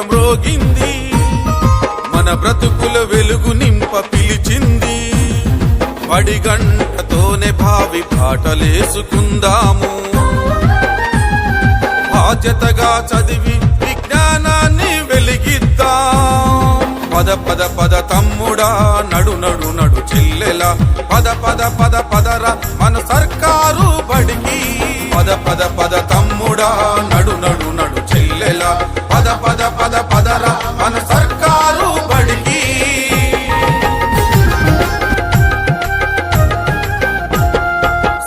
మ్రోగింది మన బ్రతుకుల వెలుగు నింప పిలిచింది. పడి గంటతోనే భావి పాటలేసుకుందాము బాధ్యతగా చదివి విజ్ఞానాన్ని వెలిగిద్దాం. పద పద పద తమ్ముడా నడు నడు నడు చెల్లెల. పద పద పద పదర మన సర్కారు బడికి. పద పద పద తమ్ముడా నడు నడు నడు చెల్లెల పద పద పద పదర మన సర్కారు బడికి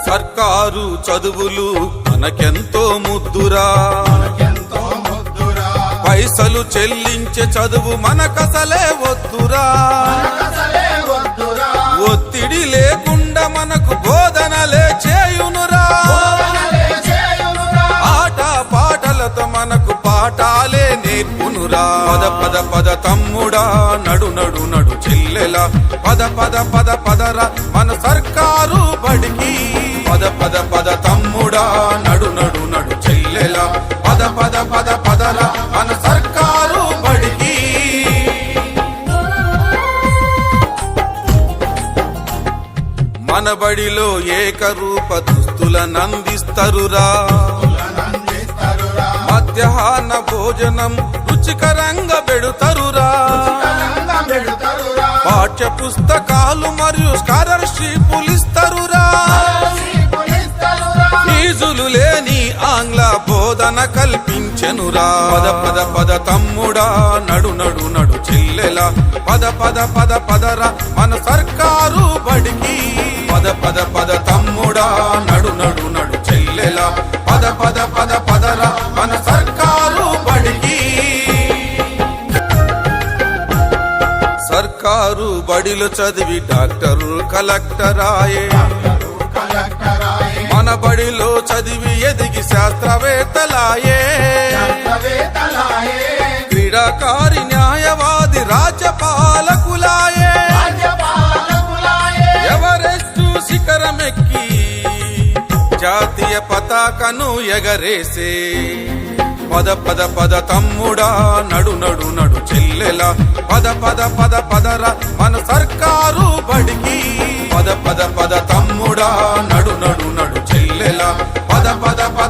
సర్కారు చదువులు మనకెంతో ముద్దురా. పైసలు చెల్లించే చదువు మనకసలే వద్దురా నడు నడు చెల్లెల. పద పద పద పదర. మన సర్కారు బడికి. పద పద పద తమ్ముడా. నడు నడు నడు చెల్లెల. పద పద పద పదర. మన సర్కారు బడికి. మన బడిలో ఏకరూప దుస్తులనందిస్తరురా నందిస్తరురా. మధ్యాహ్న భోజనం రుచికరంగా పెడుతరురా పెడతరురా పాఠ్య పుస్తకాలు మరియు స్కాలర్షిప్లు ఇస్తరురా ఫీజులు లేని ఆంగ్ల బోధన కల్పించెనురా. పద పద పద తమ్ముడా నడు నడు నడు చెల్లెల. పద పద పద పదరా మన సర్కారు బడికి. పద పద పద తమ్ముడా నడు నడు నడు చెల్లెల. పద పద పద గారు బడిలో చదివి డాక్టరు కలెక్టర్ ఆయే కలెక్టరాయే. మన బడిలో చదివి ఎదిగి శాస్త్రవేత్తలాయే. క్రీడాకారి న్యాయవాది రాజ్యపాలకులాయే రాజ్యపాలకులాయే. ఎవరెస్టు శిఖరమెక్కి జాతీయ పతాకను ఎగరేసే. పద పద పద తమ్ముడా నడు నడు నడు చెల్లెల. పద పద పద పదర మన సర్కారు బడికి. పద పద పద తమ్ముడా నడు నడు నడు చెల్లెల. పద పద పద